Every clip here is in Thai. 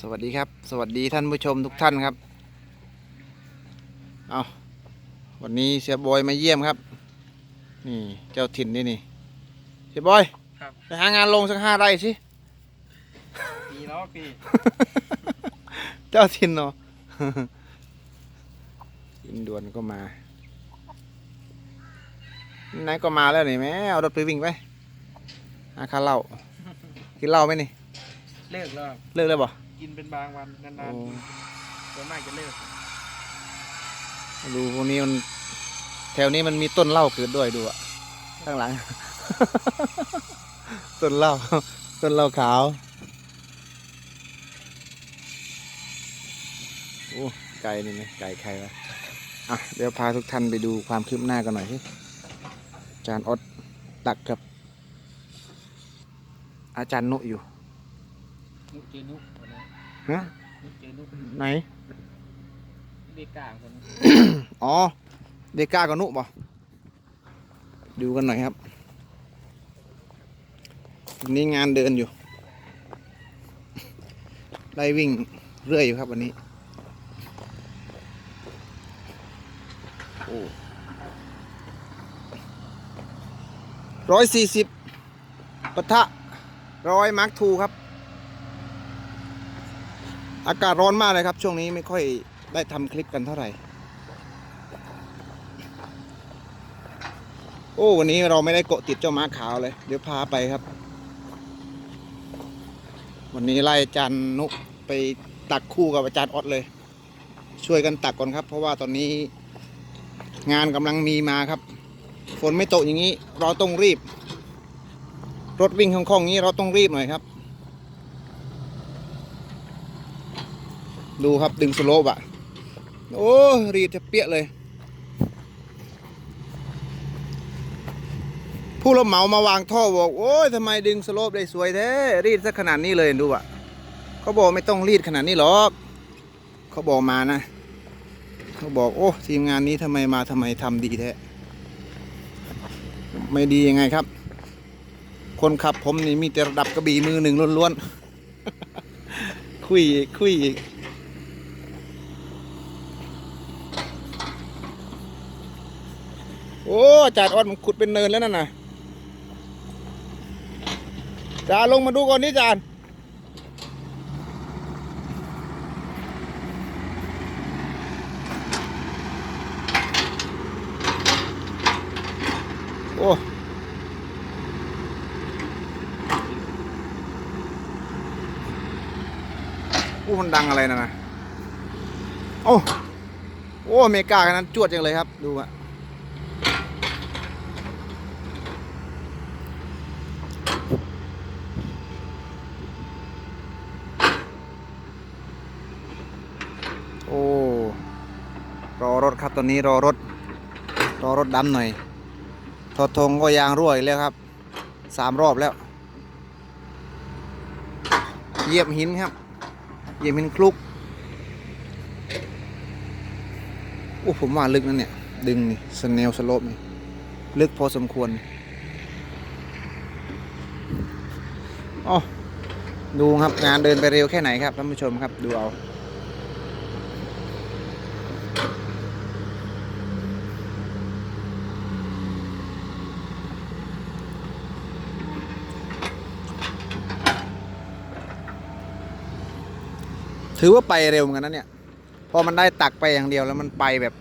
สวัสดีครับ สวัสดีท่านผู้ชมทุกท่านครับ เอาวันนี้เสียบอยมาเยี่ยมครับ นี่เจ้าถิ่นนี่นี่ เสียบอยครับ ไปหางานลงสักห้าไร่สิปีแล้วปีเจ้าถิ่นเนาะอินดวนก็มาไหนก็มาแล้วนี่แม่เอารถไปวิ่งไปหาค่าเหล้ากินเหล้าไหมนี่ เลิกแล้วเลิกแล้วบ่ กินเป็นบางวันนานโอ้ๆส่วนมากจะเลิกดูพวกนี้มัน แถวนี้มันมีต้นเหล้าเกิดด้วยดูอะข้างหลัง ต้นเหล้าต้นเหล้าขาวโอ้ไก่นี่ไหมไก่ใครวะอะเดี๋ยวพาทุกท่านไปดูความคืบหน้ากันหน่อยสิอาจารย์อดตักกับ อาจารย์นุอยู่นุกเจอนุกวันนี้ ฮะนุกเจอนุกไหน เด็กกลางคนนี้อ๋อ เดก้ากับนุบ่ดูกันหน่อยครับวันนี้งานเดินอยู่ ได้วิ่งเรื่อยอยู่ครับวันนี้ โอ้ร้อยสี่สิบปะทะร้อยมาร์คทูครับ อากาศร้อนมากเลยครับ ช่วงนี้ไม่ค่อยได้ทำคลิปกันเท่าไหร่ โอ้วันนี้เราไม่ได้เกาะติดเจ้าม้าขาวเลย เดี๋ยวพาไปครับ วันนี้ไล่อาจารย์นุไปตักคู่กับอาจารย์ออดเลย ช่วยกันตักก่อนครับ เพราะว่าตอนนี้งานกำลังมีมาครับ ฝนไม่ตกอย่างนี้ เราต้องรีบ รถวิ่งคล่องๆนี้เราต้องรีบหน่อยครับ ดูครับดึงสโลปอะโอ้รีดจะเปี้ยเลย ผู้รับเหมามาวางท่อบอกโอ้ยทำไมดึงสโลปได้สวยแท้รีดซะขนาดนี้เลยดูอะเขาบอกไม่ต้องรีดขนาดนี้หรอกเขาบอกมานะเขาบอกโอ้ทีมงานนี้ทำไมมาทำไมทำดีแท้ไม่ดียังไงครับ คนขับผมนี่มีแต่ระดับกระบี่มือหนึ่งล้วนๆคุยอีกคุยอีกโอ้อา จารย์ออดมันขุดเป็นเนินแล้วนั่นน่ะจานลงมาดูก่อนนี่จานโอ้โอ้มันดังอะไรนะนะโอ้ โอ้เมกากันนั้นจวดจังเลยครับ ดูอะ โอ้ รอรถครับต อนนี้รอรถ รอรถดำหน่อย ทอทงก็ยางรั่วอีกแล้วครับ สามรอบแล้ว เยียบหินครับ เยียบหินคลุกโอ้ผมว่าลึกนั่นเนี่ย ดึงนี่สเนลสโลปนี่ ลึกพอสมควรอ๋อดูครับงานเดินไปเร็วแค่ไหนครับท่านผู้ชมครับดูเอา ถือว่าไปเร็วเหมือนกันนะเนี่ย พอมันได้ตักไปอย่างเดียวแล้วมันไปแบบ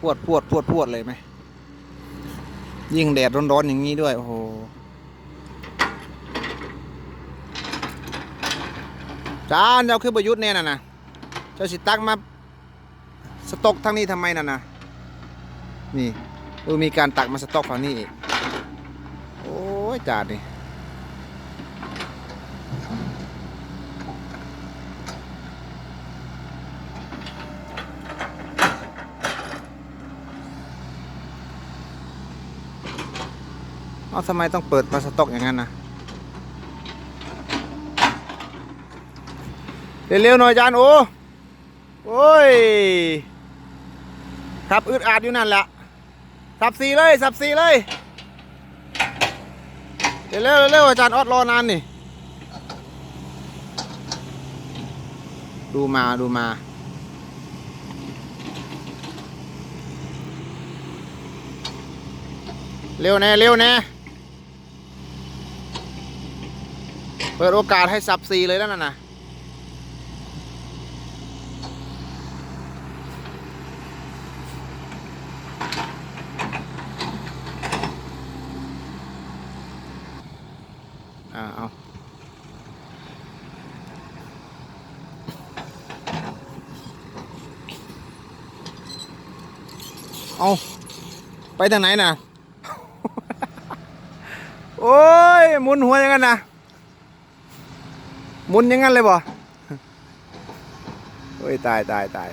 พวดพวดพวดพวดเลยไหม ยิ่งแดดร้อนๆอย่างนี้ด้วย โอ้โห จานเจ้าคือประยุทธ์เนี่ยน่ะนะเจ้าสิตักมาสต็อกทั้งนี้ทำไมน่ะนะนี่ดูมีการตักมาสต็อกฝั่งนี้อีก โอ้ยจานนี่ เอาทำไมต้องเปิดมาสต็อกอย่างนั้นนะเร็วๆหน่อยจานโอ้โอ้ย ครับอึดอัดอยู่นั่นแหละสับสีเลยสับสีเลยเร็วๆเร็วๆอาจารย์ออดรอนานนี่ดูมาดูมา เร็วแน่เร็วแน่ เปิดโอกาสให้สับซีเลยแล้วนั่นน่ะอ่าเอาเอาไปทางไหนน่ะโอ้ย มุนหัวอย่างนั้นนะ มุนอย่างนั้นเลยบ่โอ้ยตายตายตาย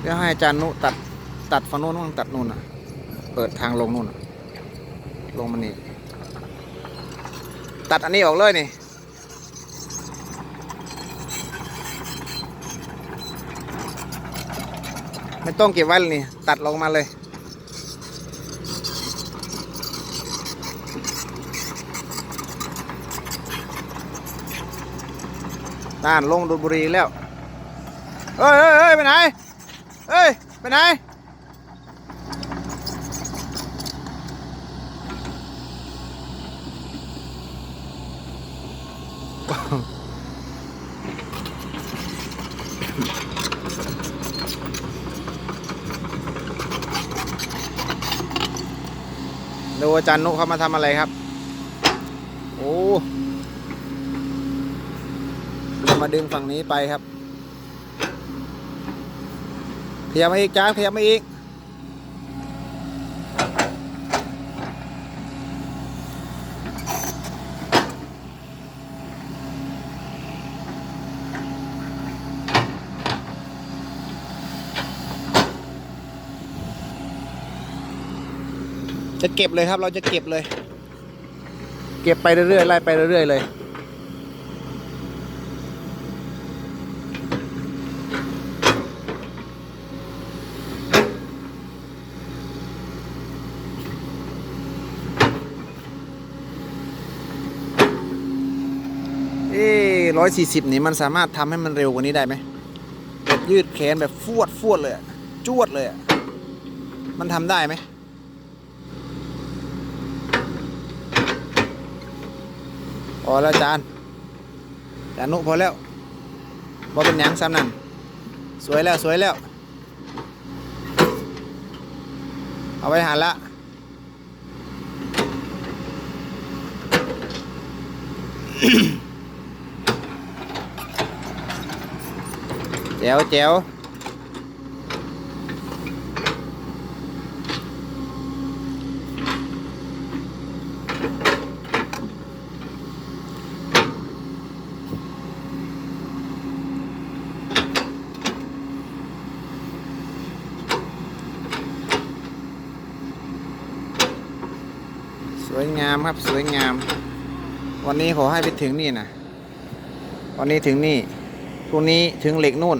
เดี๋ยวให้อาจารย์นุตัดตัดฝั่งโน้นบ้างตัดนู่นน่ะ เปิดทางลงนู่นน่ะลงมันนี่ ตัดอันนี้ออกเลยนี่ไม่ต้องเก็บไว้เลยนี่ ตัดลงมาเลยน่านลงดูดบุรีแล้วเฮ้ยเฮ้ยเฮ้ยไปไหนเฮ้ย ไปไหน ดูอาจารย์นุเขามาทำอะไรครับ โอ้เรามาดึงฝั่งนี้ไปครับ ขยับมาอีกจ้าขยับมาอีก จะเก็บเลยครับ เราจะเก็บเลย เก็บไปเรื่อยๆไล่ไปเรื่อยๆเลยเอ้ร้อยสี่สิบนี่มันสามารถทำให้มันเร็วกว่านี้ได้ไหมแบบยืดแขนแบบฟวดฟวดเลยจวดเลยมันทำได้ไหม พอแล้วจานจานุพอแล้วบ่เป็นหยังซ้ำนั่นสวยแล้วสวยแล้ว เอาไปหันละแจ๋วแจ๋ว วยงามครับสวยงาม วันนี้ขอให้ไปถึงนี่นะวันนี้ถึงนี่พรุ่งนี้ถึงเหล็กนู่น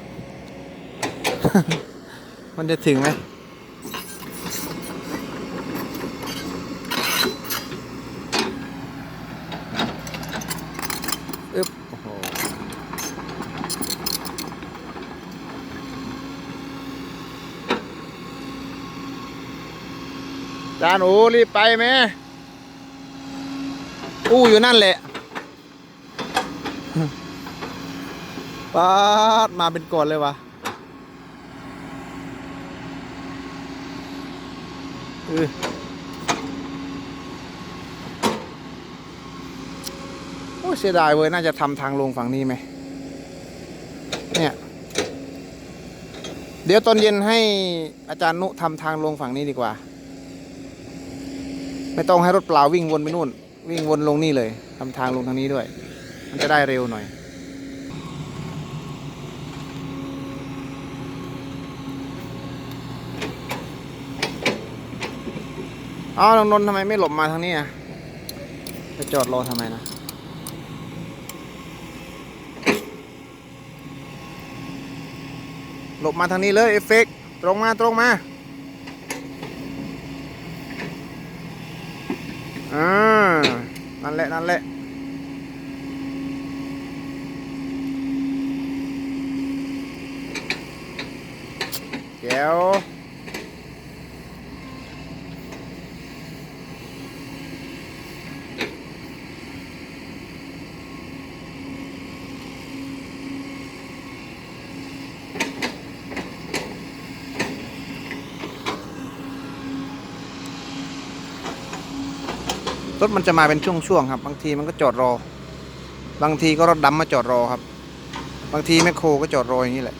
มันจะถึงไหมอึ๊บโอ้โหจานโอ้รีบไปไหม อู้อยู่นั่นแหละปาดมาเป็นก่อนเลยวะเออโอ้เสียดายเว้ย น่าจะทำทางลงฝั่งนี้ไหม เนี่ย เดี๋ยวตอนเย็นให้อาจารย์นุทำทางลงฝั่งนี้ดีกว่า ไม่ต้องให้รถเปล่าวิ่งวนไปนู่น วิ่งวนลงนี่เลยทำทางลงทางนี้ด้วย มันจะได้เร็วหน่อยอ้าวน้องนนทำไมไม่หลบมาทางนี้อะจะจอดรอทำไมนะหลบมาทางนี้เลยเอฟเฟกตรงมาตรงมา อ่า นั่นแหละ นั่นแหละเดี๋ยว รถมันจะมาเป็นช่วงๆครับ บางทีมันก็จอดรอ บางทีก็รถดำมาจอดรอครับ บางทีแมคโครก็จอดรออย่างนี้แหละ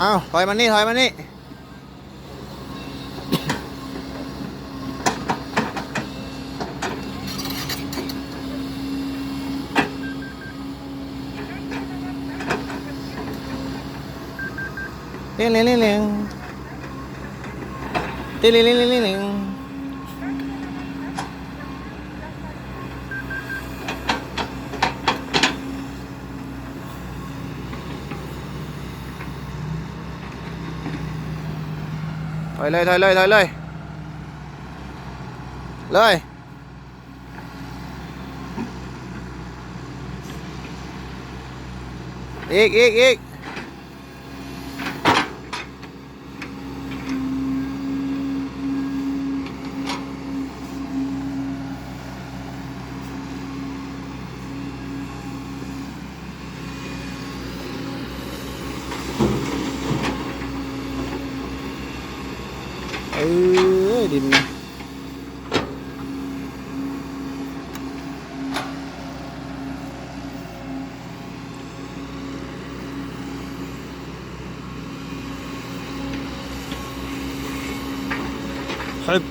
เอาถอยมานี่ถอยมานี่ tiếng nè nè nè tiếng nè thôi lên thôi lên thôi lên lên ik ik ik เออดินนะครับ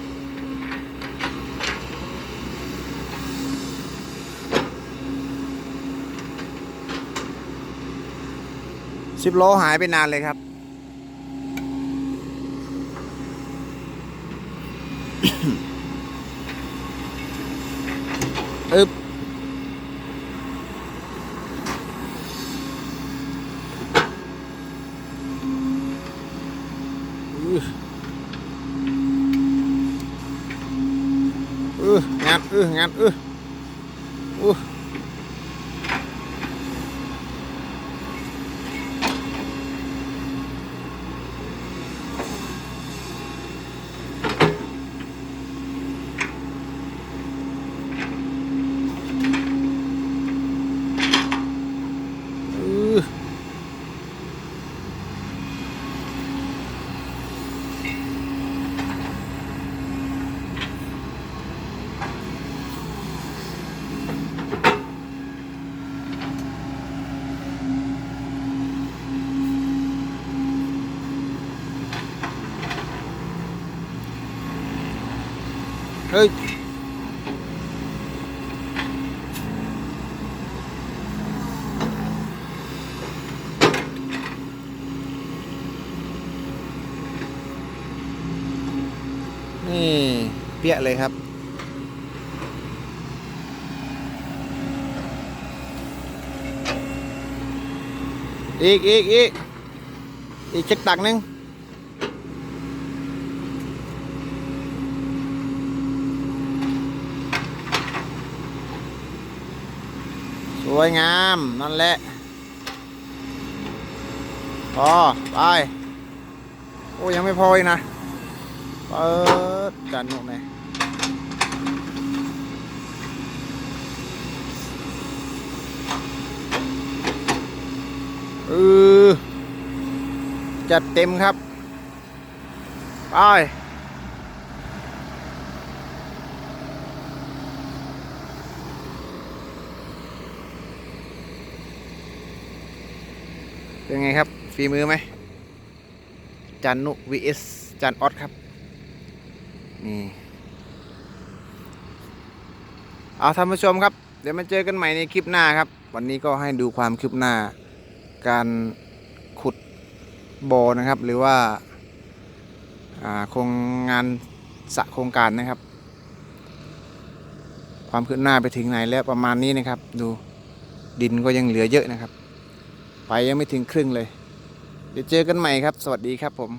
สิบล้อหายไปนานเลยครับ ướp. Ừ ngạt ư ngạt ư. ư ปี้ยเลยครับ อีกอีกอีกอีกจักตักหนึงสวยงาม นั่นแหละพอไปโอ้ยังไม่พออีกนะ เปิดจันหนุกไหนเออ จัดเต็มครับ ไป เป็นไงครับฝีมือไหม จันนุ vs จันออดครับ นี่เอาท่านผู้ชมครับ เดี๋ยวมาเจอกันใหม่ในคลิปหน้าครับ วันนี้ก็ให้ดูความคืบหน้าการขุด บอนะครับ หรือว่าโครงงานสะโครงการนะครับ ความคืบหน้าไปถึงไหนแล้วประมาณนี้นะครับ ดูดินก็ยังเหลือเยอะนะครับ ไปยังไม่ถึงครึ่งเลย เดี๋ยวเจอกันใหม่ครับ สวัสดีครับผม